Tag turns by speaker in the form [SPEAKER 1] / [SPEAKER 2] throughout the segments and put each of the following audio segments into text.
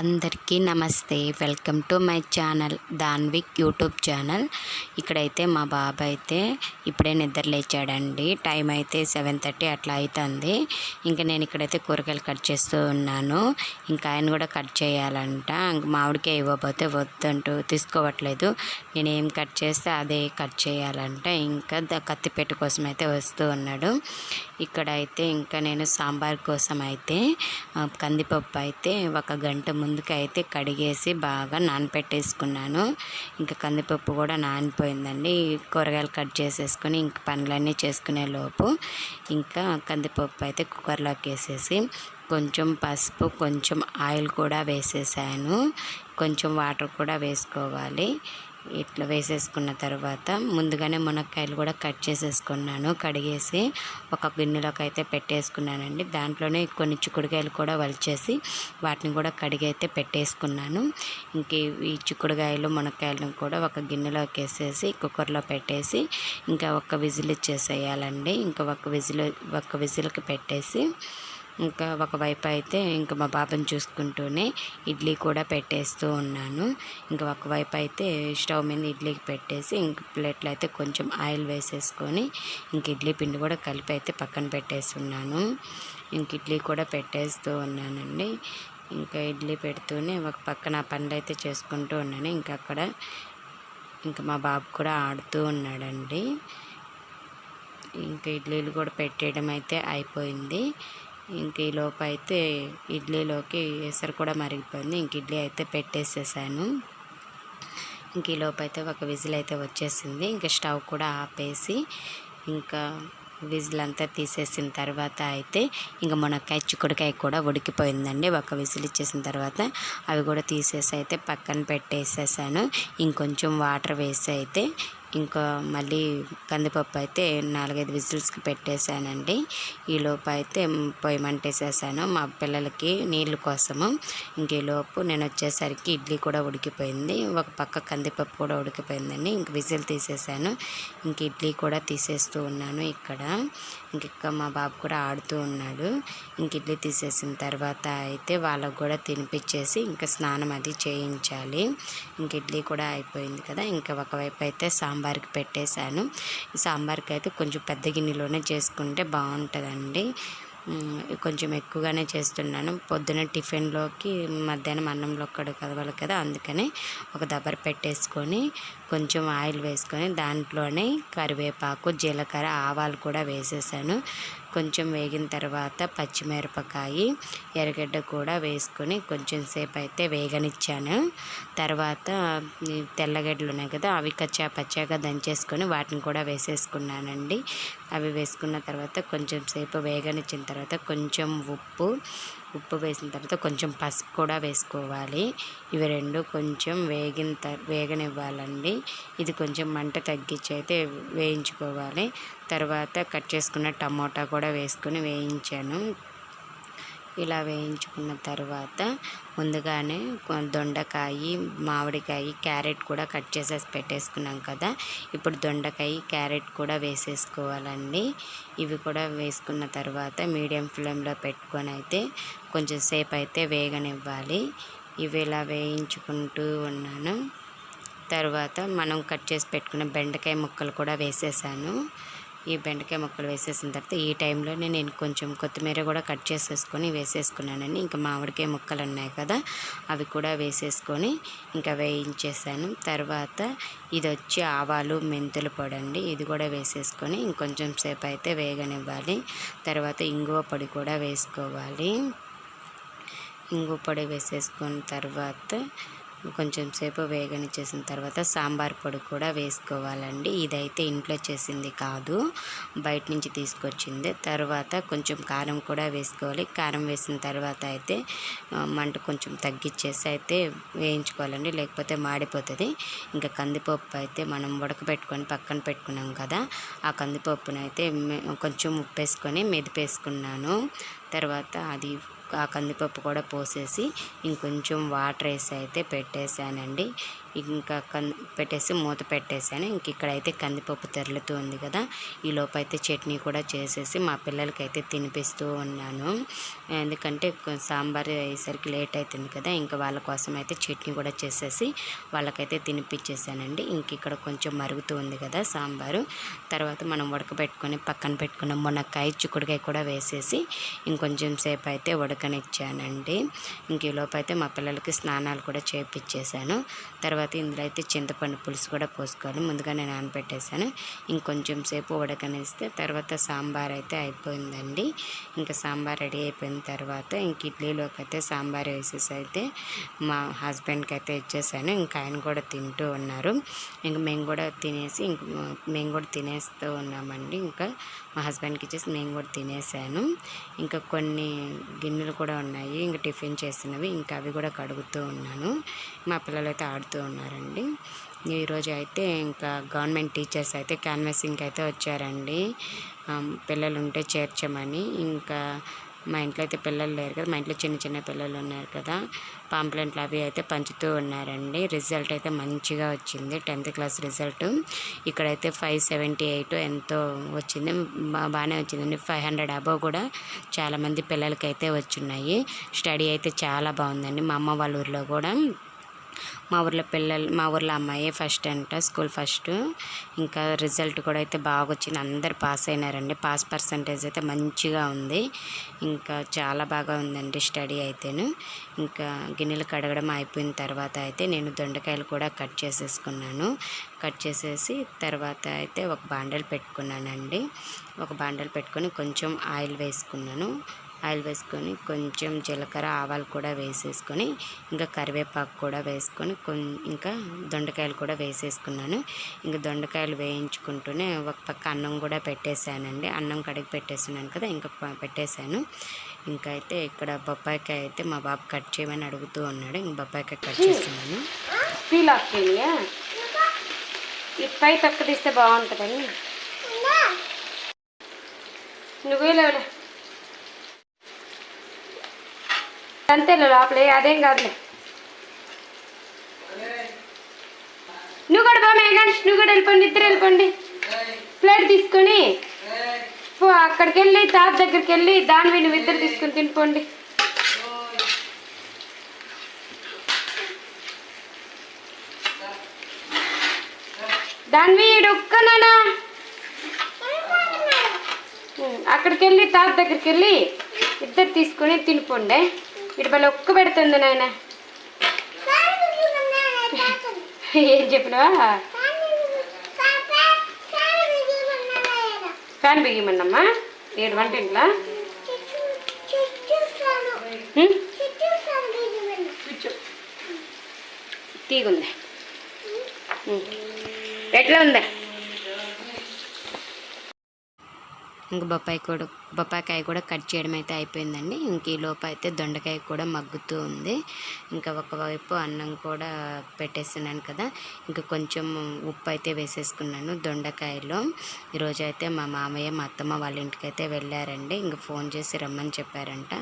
[SPEAKER 1] అందరికీ నమస్తే. Welcome to my channel Danvik YouTube channel. ఇక్కడైతే మా బాబు అయితే ఇప్పుడే నిద్ర లేచాడండి. టైం అయితే సెవెన్ థర్టీ అట్లా అవుతుంది ఇంకా నేను ఇక్కడైతే కూరగాయలు కట్ చేస్తూ ఉన్నాను. ఇంకా ఆయన కూడా కట్ చేయాలంట. ఇంక మామిడికాయ ఇవ్వబోతే వద్దంటూ తీసుకోవట్లేదు. నేను ఏం కట్ చేస్తే అదే కట్ చేయాలంట. ఇంకా కత్తిపెట్టు కోసం అయితే వస్తూ ఉన్నాడు. ఇక్కడ అయితే ఇంకా నేను సాంబార్ కోసం అయితే కందిపప్పు అయితే ఒక గంట ముందుకు అయితే కడిగేసి బాగా నానపెట్టేసుకున్నాను. ఇంకా కందిపప్పు కూడా నానిపోయిందండి. కూరగాయలు కట్ చేసేసుకొని ఇంక పనులన్నీ చేసుకునే లోపు ఇంకా కందిపప్పు అయితే కుక్కర్లోకి వేసేసి కొంచెం పసుపు కొంచెం ఆయిల్ కూడా వేసేసాను. కొంచెం వాటర్ కూడా వేసుకోవాలి. ఇట్లా వేసేసుకున్న తర్వాత ముందుగానే మునక్కాయలు కూడా కట్ చేసేసుకున్నాను. కడిగేసి ఒక గిన్నెలోకి అయితే పెట్టేసుకున్నానండి. దాంట్లోనే కొన్ని చిక్కుడుకాయలు కూడా వలిచేసి వాటిని కూడా కడిగి అయితే పెట్టేసుకున్నాను. ఇంక ఈ చిక్కుడుకాయలు మునక్కాయలను కూడా ఒక గిన్నెలోకి వేసేసి కుక్కర్లో పెట్టేసి ఇంకా ఒక విజిల్ ఇచ్చేసేయాలండి. ఇంకా ఒక విజిల్ ఒక విజిల్కి పెట్టేసి ఇంకా ఒకవైపు అయితే ఇంకా మా పాపను చూసుకుంటూనే ఇడ్లీ కూడా పెట్టేస్తూ ఉన్నాను. ఇంకా ఒకవైపు అయితే స్టవ్ మీద ఇడ్లీకి పెట్టేసి ఇంక ప్లేట్లు అయితే కొంచెం ఆయిల్ వేసేసుకొని ఇంక ఇడ్లీ పిండి కూడా కలిపి అయితే పక్కన పెట్టేస్తున్నాను. ఇంక ఇడ్లీ కూడా పెట్టేస్తూ ఉన్నానండి. ఇంకా ఇడ్లీ పెడుతూనే ఒక పక్కన ఆ పనులు అయితే చేసుకుంటూ ఉన్నాను. ఇంకా అక్కడ ఇంకా మా బాబు కూడా ఆడుతూ ఉన్నాడండి. ఇంకా ఇడ్లీలు కూడా పెట్టేయడం అయితే అయిపోయింది. ఇంక ఈ అయితే ఇడ్లీలోకి ఎసరు కూడా మరిగిపోయింది. ఇంక ఇడ్లీ అయితే పెట్టేసేసాను. ఇంక ఈ అయితే ఒక విజిల్ అయితే వచ్చేసింది. ఇంకా స్టవ్ కూడా ఆపేసి ఇంకా విజిల్ అంతా తీసేసిన తర్వాత అయితే ఇంకా మునక్కాయ చిక్కుడుకాయ కూడా ఉడికిపోయిందండి. ఒక విజిల్ ఇచ్చేసిన తర్వాత అవి కూడా తీసేసి అయితే పక్కన పెట్టేసేసాను. ఇంకొంచెం వాటర్ వేసి అయితే ఇంకా మళ్ళీ కందిపప్పు అయితే నాలుగైదు విజిల్స్కి పెట్టేశానండి. ఈలోపు అయితే పొయ్యి మంటేసేసాను. మా పిల్లలకి నీళ్ళు కోసము. ఇంక నేను వచ్చేసరికి ఇడ్లీ కూడా ఉడికిపోయింది. ఒక పక్క కందిపప్పు కూడా ఉడికిపోయిందండి. ఇంక విజిల్ తీసేసాను. ఇంక ఇడ్లీ కూడా తీసేస్తూ ఉన్నాను ఇక్కడ. ఇంక మా బాబు కూడా ఆడుతూ ఉన్నాడు. ఇంక ఇడ్లీ తీసేసిన తర్వాత అయితే వాళ్ళకు కూడా తినిపించేసి ఇంకా స్నానం అది చేయించాలి. ఇంక ఇడ్లీ కూడా అయిపోయింది కదా. ఇంకా ఒకవైపు అయితే సాంబార్ సాంబార్కి పెట్టేశాను. ఈ సాంబార్కి అయితే కొంచెం పెద్ద గిన్నెలోనే చేసుకుంటే బాగుంటుందండి. కొంచెం ఎక్కువగానే చేస్తున్నాను. పొద్దున టిఫిన్లోకి మధ్యాహ్నం అన్నంలో కూడా కదవాలి కదా అందుకని ఒక దబ్బర పెట్టేసుకొని కొంచెం ఆయిల్ వేసుకొని దాంట్లోనే కరివేపాకు జీలకర్ర ఆవాలు కూడా వేసేసాను. కొంచెం వేగిన తర్వాత పచ్చిమిరపకాయ ఎర్రగడ్డ కూడా వేసుకొని కొంచెం సేపు అయితే వేగనిచ్చాను. తర్వాత తెల్లగడ్డలు ఉన్నాయి కదా అవి కచ్చా పచ్చాగా దంచేసుకొని వాటిని కూడా వేసేసుకున్నానండి. అవి వేసుకున్న తర్వాత కొంచెం సేపు వేగనిచ్చిన తర్వాత కొంచెం ఉప్పు ఉప్పు వేసిన తర్వాత కొంచెం పసుపు కూడా వేసుకోవాలి. ఇవి రెండు కొంచెం వేగిన తర్ వేగనివ్వాలండి. ఇది కొంచెం మంట తగ్గించి అయితే వేయించుకోవాలి. తర్వాత కట్ చేసుకున్న టమోటా కూడా వేసుకొని వేయించాను. ఇలా వేయించుకున్న తర్వాత ముందుగానే దొండకాయ మామిడికాయ క్యారెట్ కూడా కట్ చేసేసి పెట్టేసుకున్నాం కదా. ఇప్పుడు దొండకాయ క్యారెట్ కూడా వేసేసుకోవాలండి. ఇవి కూడా వేసుకున్న తర్వాత మీడియం ఫ్లేమ్లో పెట్టుకొని అయితే కొంచెం సేపు అయితే వేగనివ్వాలి. ఇవి ఇలా వేయించుకుంటూ ఉన్నాను. తర్వాత మనం కట్ చేసి పెట్టుకున్న బెండకాయ ముక్కలు కూడా వేసేసాను. ఈ బెండకాయ ముక్కలు వేసేసిన తర్వాత ఈ టైంలోనే నేను కొంచెం కొత్తిమీర కూడా కట్ చేసేసుకొని వేసేసుకున్నానండి. ఇంకా మామిడికాయ ముక్కలు ఉన్నాయి కదా అవి కూడా వేసేసుకొని ఇంకా వేయించేసాను. తర్వాత ఇది వచ్చి ఆవాలు మెంతులు పొడి అండి. ఇది కూడా వేసేసుకొని ఇంకొంచెం సేపు అయితే వేగనివ్వాలి. తర్వాత ఇంగువ పొడి కూడా వేసుకోవాలి. ఇంగువ పొడి వేసేసుకున్న తర్వాత కొంచెం సేపు వేగనిచ్చేసిన తర్వాత సాంబార్ పొడి కూడా వేసుకోవాలండి. ఇదైతే ఇంట్లో చేసింది కాదు. బయట నుంచి తీసుకొచ్చింది. తర్వాత కొంచెం కారం కూడా వేసుకోవాలి. కారం వేసిన తర్వాత అయితే మంట కొంచెం తగ్గించేసి అయితే వేయించుకోవాలండి. లేకపోతే మాడిపోతుంది. ఇంకా కందిపప్పు అయితే మనం ఉడకబెట్టుకొని పక్కన పెట్టుకున్నాం కదా ఆ కందిపప్పును అయితే కొంచెం ఉప్పేసుకొని మెదిపేసుకున్నాను. తర్వాత అది ఆ కందిపప్పు కూడా పోసేసి ఇంకొంచెం వాటర్ వేసి అయితే పెట్టేశానండి. ఇంకా కంది పెట్టేసి మూత పెట్టేశాను. ఇంక ఇక్కడైతే కందిపప్పు తెరలుతూ ఉంది కదా. ఈ లోపు అయితే చట్నీ కూడా చేసేసి మా పిల్లలకైతే తినిపిస్తూ ఉన్నాను. ఎందుకంటే సాంబార్ అయ్యేసరికి లేట్ అవుతుంది కదా. ఇంకా వాళ్ళ కోసం అయితే చట్నీ కూడా చేసేసి వాళ్ళకైతే తినిపించేసానండి ఇంక ఇక్కడ కొంచెం మరుగుతూ ఉంది కదా సాంబారు. తర్వాత మనం ఉడకబెట్టుకొని పక్కన పెట్టుకున్న మునక్కాయ చిక్కుడుకాయ కూడా వేసేసి ఇంకొంచెం సేపు అయితే ఉడకనిచ్చానండి. ఇంక ఈ లోపు అయితే మా పిల్లలకి స్నానాలు కూడా చేయించేసాను తర్వాత ఇందులో అయితే చింతపండు పులుసు కూడా పోసుకోవాలి. ముందుగానే నానబెట్టేశాను. ఇంకొంచెం సేపు ఉడకనిస్తే తర్వాత సాంబార్ అయితే అయిపోయిందండి. ఇంకా సాంబార్ రెడీ అయిపోయిన తర్వాత ఇంక ఇడ్లీలోకి అయితే సాంబార్ వేసేసి అయితే మా హస్బెండ్కి అయితే ఇచ్చేసాను. ఇంకా ఆయన కూడా తింటూ ఉన్నారు. ఇంక మేము కూడా తినేసి ఇంక మేము కూడా తినేస్తూ ఉన్నామండి. ఇంకా మా హస్బెండ్కి ఇచ్చేసి మేము కూడా తినేసాను. ఇంకా కొన్ని గిన్నెలు కూడా ఉన్నాయి. ఇంకా టిఫిన్ చేసినవి. ఇంకా అవి కూడా కడుగుతూ ఉన్నాను. మా పిల్లలు అయితే ఆడుతూ ఉన్నారండి ఈరోజు అయితే ఇంకా గవర్నమెంట్ టీచర్స్ అయితే క్యాన్వాసింగ్కి అయితే వచ్చారండి. పిల్లలు ఉంటే చేర్చమని. ఇంకా మా ఇంట్లో అయితే పిల్లలు లేరు కదా మా ఇంట్లో చిన్న చిన్న పిల్లలు ఉన్నారు కదా పాంప్లెంట్లు అవి అయితే పంచుతూ ఉన్నారండి. రిజల్ట్ అయితే మంచిగా వచ్చింది. Tenth class result. ఇక్కడైతే ఫైవ్ సెవెంటీ ఎయిట్ ఎంతో వచ్చింది. బాగానే వచ్చిందండి. ఫైవ్ హండ్రెడ్ అబవ్ కూడా చాలామంది పిల్లలకి అయితే వచ్చున్నాయి. స్టడీ అయితే చాలా బాగుందండి. మా అమ్మ వాళ్ళ ఊర్లో కూడా. మా ఊర్లో పిల్లలు మా ఊర్లో అమ్మాయి ఫస్ట్ అంట స్కూల్ ఫస్ట్ ఇంకా రిజల్ట్ కూడా అయితే బాగా వచ్చింది అందరు పాస్ అయినారండి. పాస్ పర్సంటేజ్ అయితే మంచిగా ఉంది. ఇంకా చాలా బాగా ఉందండి స్టడీ అయితేను. ఇంకా గిన్నెలు కడగడం అయిపోయిన తర్వాత అయితే నేను దొండకాయలు కూడా కట్ చేసేసుకున్నాను. కట్ చేసేసి తర్వాత అయితే ఒక బాండల్ పెట్టుకున్నానండి. ఒక బాండల్ పెట్టుకొని కొంచెం ఆయిల్ వేసుకున్నాను. ఆయిల్ వేసుకొని కొంచెం జీలకర్ర ఆవాలు కూడా వేసేసుకొని ఇంకా కరివేపాకు కూడా వేసుకొని కొం ఇంకా దొండకాయలు కూడా వేసేసుకున్నాను. ఇంకా దొండకాయలు వేయించుకుంటూనే ఒక పక్క అన్నం కూడా పెట్టేశానండి. అన్నం కడిగి పెట్టేస్తున్నాను కదా ఇంకా పెట్టేశాను. ఇంకా అయితే ఇక్కడ బొప్పాయికాయ అయితే మా బాబు కట్ చేయమని అడుగుతూ ఉన్నాడు. ఇంక బొప్పాయికాయ కట్ చేస్తున్నాను.
[SPEAKER 2] ఫీల్ ఆఫీలియా ఈ పై తొక్క తీస్తే బాగుంటుందని. నువ్వే లేవులే. అంతేలే లోపలే? అదేం కాదులే. నువ్వు కూడా బామ్మ మేఘాన్స్ నువ్వు కూడా వెళ్ళిపోండి ఇద్దరు వెళ్ళిపోండి. ప్లేట్ తీసుకొని పో అక్కడికి వెళ్ళి తాత దగ్గరికి వెళ్ళి దానివి నువ్వు ఇద్దరు తీసుకొని తినిపోండి. దాన్వి ఒక్కనానా అక్కడికి వెళ్ళి తాత దగ్గరికి వెళ్ళి ఇద్దరు తీసుకొని తినిపోండి. ఇటు మళ్ళీ ఒక్క పెడుతుంది నాయన. ఏం చెప్పినావా? ఫ్యాన్ బిగిమన్నమ్మా? ఏడు వంటింట్లా? తీగుంది. ఎట్లా ఉందా?
[SPEAKER 1] ఇంక బొప్పాయి కొడుకు బొప్పాయికాయ కూడా కట్ చేయడం అయితే అయిపోయిందండి. ఇంక ఈ లోపు అయితే దొండకాయ కూడా మగ్గుతూ ఉంది. ఇంకా ఒకవైపు అన్నం కూడా పెట్టేస్తున్నాను కదా. ఇంకా కొంచెం ఉప్పు అయితే వేసేసుకున్నాను దొండకాయలో. ఈరోజు అయితే మా మామయ్య మా అత్తమ్మ వాళ్ళ ఇంటికి అయితే వెళ్ళారండి. ఇంకా ఫోన్ చేసి రమ్మని చెప్పారంట.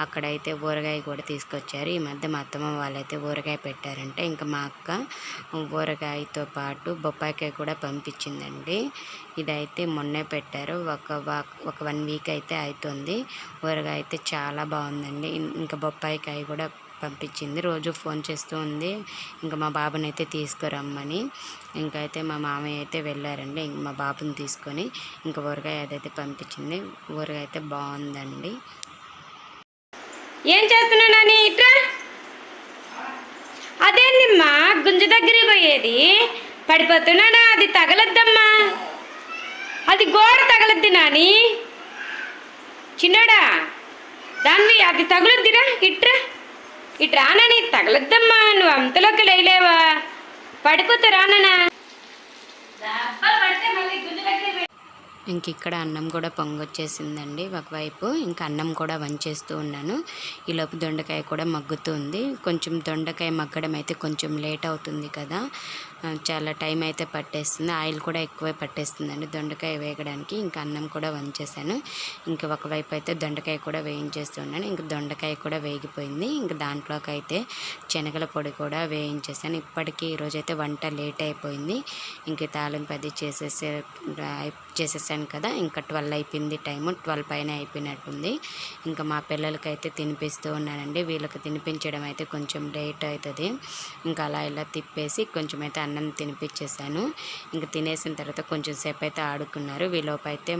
[SPEAKER 1] అక్కడైతే ఊరగాయ కూడా తీసుకొచ్చారు. ఈ మధ్య మా అత్తమ్మ వాళ్ళైతే ఊరగాయ పెట్టారంట. ఇంకా మా అక్క ఊరగాయతో పాటు బొప్పాయికాయ కూడా పంపించిందండి. ఇదైతే మొన్నే పెట్టారు. ఒక ఒక వన్ వీక్ అయితే అవుతుంది ఊరగాయ అయితే చాలా బాగుందండి. ఇంకా బొప్పాయికాయ కూడా పంపించింది. రోజు ఫోన్ చేస్తూ ఉంది. ఇంకా మా బాబుని అయితే తీసుకురమ్మని. ఇంకా అయితే మా మామయ్య అయితే వెళ్ళారండి. ఇంక మా బాబుని తీసుకొని ఇంకా ఊరగాయ అదైతే పంపించింది. ఊరగాయ అయితే బాగుందండి.
[SPEAKER 2] ఏం చేస్తున్నా నాని? ఇట్రా అదేందమ్మా? గుంజు దగ్గరికి పోయేది. పడిపోతున్నానా అది తగలద్దమ్మా. అది గోడ తగలద్ది నాని. చిన్నోడా దాన్ని అది తగులద్దిరా ఇట్రా. ఇటు రానని తగలద్దమ్మా నువ్వు అంతలోకి లేలేవా పడిపోతే రాననా
[SPEAKER 1] ఇంక ఇక్కడ అన్నం కూడా పొంగొచ్చేసిందండి ఒకవైపు. ఇంకా అన్నం కూడా వంచేస్తూ ఉన్నాను. ఈలోపు దొండకాయ కూడా మగ్గుతుంది. కొంచెం దొండకాయ మగ్గడం అయితే కొంచెం లేట్ అవుతుంది కదా. చాలా టైం అయితే పట్టేస్తుంది. ఆయిల్ కూడా ఎక్కువే పట్టేస్తుందండి దొండకాయ వేగడానికి. ఇంకా అన్నం కూడా వంచేసాను. ఇంకా ఒకవైపు అయితే దొండకాయ కూడా వేయించేస్తున్నాను ఇంకా దొండకాయ కూడా వేగిపోయింది. ఇంకా దాంట్లోకి అయితే శనగల పొడి కూడా వేయించేసాను. ఇప్పటికీ ఈరోజైతే వంట లేట్ అయిపోయింది. ఇంక తాలింపు అది చేసేసే చేసేసాను. కదా ఇంకా ట్వెల్వ్ అయిపోయింది టైము ట్వెల్వ్ పైన అయిపోయినట్టుంది. ఇంకా మా పిల్లలకి అయితే తినిపిస్తూ ఉన్నానండి. వీళ్ళకి తినిపించడం అయితే కొంచెం లేట్ అవుతుంది. ఇంకా అలా ఇలా తిప్పేసి కొంచెం అయితే అన్నం తినిపించేసాను ఇంకా తినేసిన తర్వాత కొంచెం సేపు అయితే ఆడుకున్నారు వీలోపు అయితే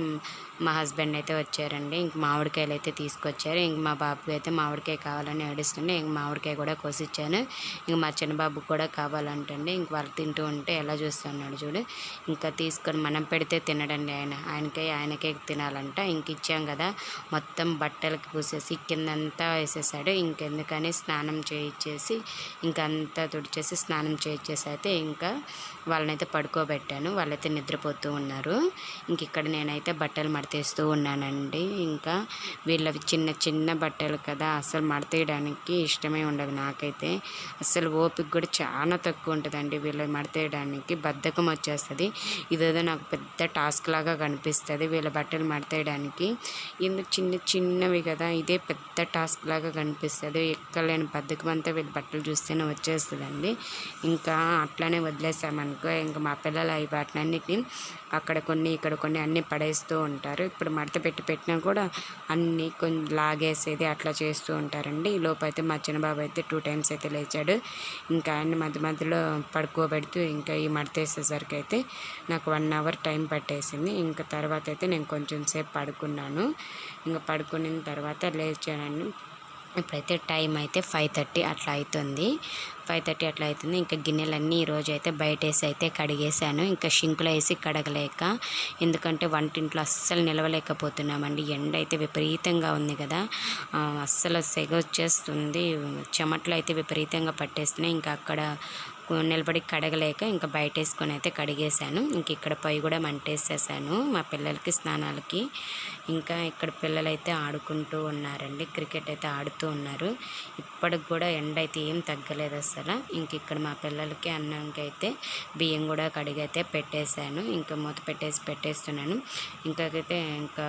[SPEAKER 1] మా హస్బెండ్ అయితే వచ్చారండి. ఇంక మామిడికాయలు అయితే తీసుకొచ్చారు. ఇంక మా బాబుకి అయితే మామిడికాయ కావాలని ఏడుస్తుండే. ఇంక మామిడికాయ కూడా కోసిచ్చాను. ఇంక మా చిన్న బాబుకి కూడా కావాలంటండి. ఇంక వాళ్ళు తింటూ ఉంటే ఎలా చూస్తున్నాడు చూడు. ఇంకా తీసుకొని మనం పెడితే తినడండి ఆయన. ఆయనకే ఆయనకే తినాలంట. ఇంక ఇచ్చాం కదా. మొత్తం బట్టలకి పూసేసి కిందంతా వేసేసాడు. ఇంకెందుకని స్నానం చేయించేసి ఇంకంతా అంతా తుడిచేసి స్నానం చేయించేసి అయితే ఇంకా వాళ్ళనైతే పడుకోబెట్టాను. వాళ్ళైతే నిద్రపోతూ ఉన్నారు. ఇంక ఇక్కడ నేనైతే బట్టలు మడతేస్తూ ఉన్నానండి. ఇంకా వీళ్ళవి చిన్న చిన్న బట్టలు కదా. అసలు మడతేయడానికి ఇష్టమే ఉండదు నాకైతే. అసలు ఓపిక కూడా చాలా తక్కువ ఉంటుందండి వీళ్ళు మడతేయడానికి. బద్ధకం వచ్చేస్తుంది. ఇదేదో నాకు పెద్ద టాస్క్ లాగా కనిపిస్తుంది వీళ్ళ బట్టలు మడతేయడానికి. ఎందుకు చిన్న చిన్నవి కదా ఇదే పెద్ద టాస్క్ లాగా కనిపిస్తుంది. ఎక్కలేని బద్ధకం అంతా వీళ్ళ బట్టలు చూస్తేనే వచ్చేస్తుందండి. ఇంకా అట్లానే వదిలేసామనుకో ఇంకా మా పిల్లలు అవి వాటినన్నిటిని అక్కడ కొన్ని ఇక్కడ కొన్ని అన్నీ పడేస్తూ ఉంటారు. ఇప్పుడు మడత పెట్టి పెట్టినా కూడా అన్నీ కొంచెం లాగేసేది అట్లా చేస్తూ ఉంటారండి. ఈ లోపు అయితే మా చిన్న బాబు అయితే టూ టైమ్స్ అయితే లేచాడు. ఇంకా ఆయన మధ్య మధ్యలో పడుకోబెడుతూ ఇంకా ఈ మడత వేసేసరికి అయితే నాకు వన్ అవర్ టైం పట్టేసింది. ఇంకా తర్వాత అయితే నేను కొంచెం సేపు పడుకున్నాను. ఇంకా పడుకున్న తర్వాత లేచాను ఇప్పుడైతే టైం అయితే ఫైవ్ థర్టీ అట్లా అవుతుంది ఫైవ్ థర్టీ అట్లా అవుతుంది ఇంకా గిన్నెలన్నీ ఈరోజు అయితే బయట వేసి అయితే కడిగేసాను ఇంకా షింకులో వేసి కడగలేక ఎందుకంటే వంటింట్లో అస్సలు నిలవలేకపోతున్నామండి. ఎండ అయితే విపరీతంగా ఉంది కదా. అస్సలు సెగ వచ్చేస్తుంది చెమట్లు అయితే విపరీతంగా పట్టేస్తున్నాయి. ఇంకా అక్కడ నిలబడి కడగలేక ఇంకా బయట వేసుకొని అయితే కడిగేశాను. ఇంక ఇక్కడ పొయ్యి కూడా మంటేసేసాను మా పిల్లలకి స్నానాలకి. ఇంకా ఇక్కడ పిల్లలు అయితే ఆడుకుంటూ ఉన్నారండి. క్రికెట్ అయితే ఆడుతూ ఉన్నారు. ఇప్పటికి కూడా ఎండ అయితే ఏం తగ్గలేదు అసలు. ఇంక ఇక్కడ మా పిల్లలకి అన్నంకి అయితే బియ్యం కూడా కడిగైతే పెట్టేశాను. ఇంకా మూత పెట్టేసి పెట్టేస్తున్నాను. ఇంకైతే ఇంకా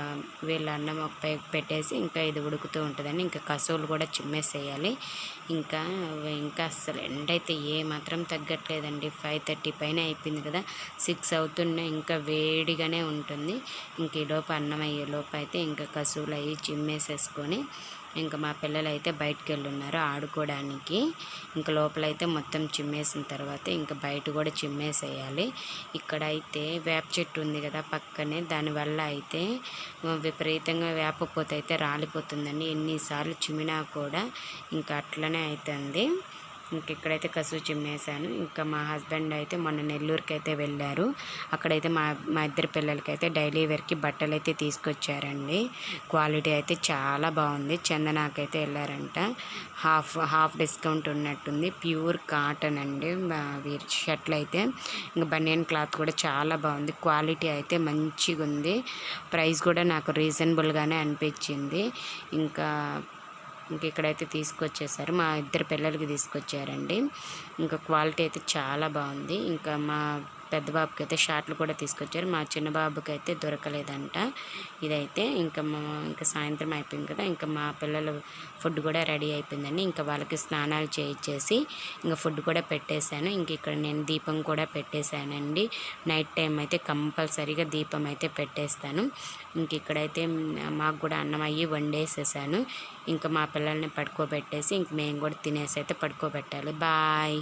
[SPEAKER 1] వీళ్ళ అన్నం ఒక పై పెట్టేసి ఇంకా ఇది ఉడుకుతూ ఉంటుందని ఇంకా కసువులు కూడా చిమ్మేసేయాలి. ఇంకా ఇంకా అస్సలు ఎండ అయితే ఏ మాత్రం తగ్గట్లేదండి. ఫైవ్ థర్టీ పైన అయిపోయింది కదా. సిక్స్ అవుతున్నా ఇంకా వేడిగానే ఉంటుంది. ఇంక ఈలోపు అన్నం అయ్యేలోపు అయితే ఇంకా కసువులు అవి చిమ్మేసేసుకొని ఇంకా మా పిల్లలు అయితే బయటకు వెళ్ళున్నారు ఆడుకోవడానికి ఇంకా లోపలైతే మొత్తం చిమ్మేసిన తర్వాత ఇంకా బయట కూడా చిమ్మేసేయాలి. ఇక్కడ అయితే వేప చెట్టు ఉంది కదా పక్కనే. దానివల్ల అయితే విపరీతంగా వేపపోతే అయితే రాలిపోతుందండి. ఎన్నిసార్లు చిమ్మినా కూడా ఇంకా అట్లనే అవుతుంది ఇంక ఇక్కడైతే కసువు చిమ్మేశాను ఇంకా మా హస్బెండ్ అయితే మొన్న నెల్లూరుకి అయితే వెళ్ళారు. అక్కడైతే మా మా ఇద్దరు పిల్లలకైతే డైలీ వేర్కి బట్టలు అయితే తీసుకొచ్చారండి. క్వాలిటీ అయితే చాలా బాగుంది. చందనాకైతే వెళ్ళారంట. హాఫ్ హాఫ్ డిస్కౌంట్ ఉన్నట్టుంది. ప్యూర్ కాటన్ అండి. మా వీరి షర్ట్లు అయితే. ఇంకా బనియన్ క్లాత్ కూడా చాలా బాగుంది. క్వాలిటీ అయితే మంచిగా ఉంది ప్రైస్ కూడా నాకు రీజనబుల్గానే అనిపించింది. ఇంకా ఇంక ఇక్కడైతే తీసుకొచ్చేసారు. మా ఇద్దరు పిల్లలకి తీసుకొచ్చారండి. ఇంకా క్వాలిటీ అయితే చాలా బాగుంది. ఇంకా మా పెద్ద బాబుకి అయితే షార్ట్లు కూడా తీసుకొచ్చారు. మా చిన్న బాబుకి అయితే దొరకలేదంట. ఇదైతే ఇంకా మా ఇంకా సాయంత్రం అయిపోయింది కదా ఇంకా మా పిల్లల ఫుడ్ కూడా రెడీ అయిపోయిందండి. ఇంకా వాళ్ళకి స్నానాలు చేయించేసి ఇంకా ఫుడ్ కూడా పెట్టేశాను. ఇంక ఇక్కడ నేను దీపం కూడా పెట్టేశానండి. నైట్ టైం అయితే కంపల్సరీగా దీపం అయితే పెట్టేస్తాను. ఇంక ఇక్కడైతే మాకు కూడా అన్నం అయ్యి వండేసేసాను. ఇంకా మా పిల్లల్ని పడుకోబెట్టేసి ఇంక మేము కూడా తినేసి అయితే పడుకోబెట్టాలి. బాయ్.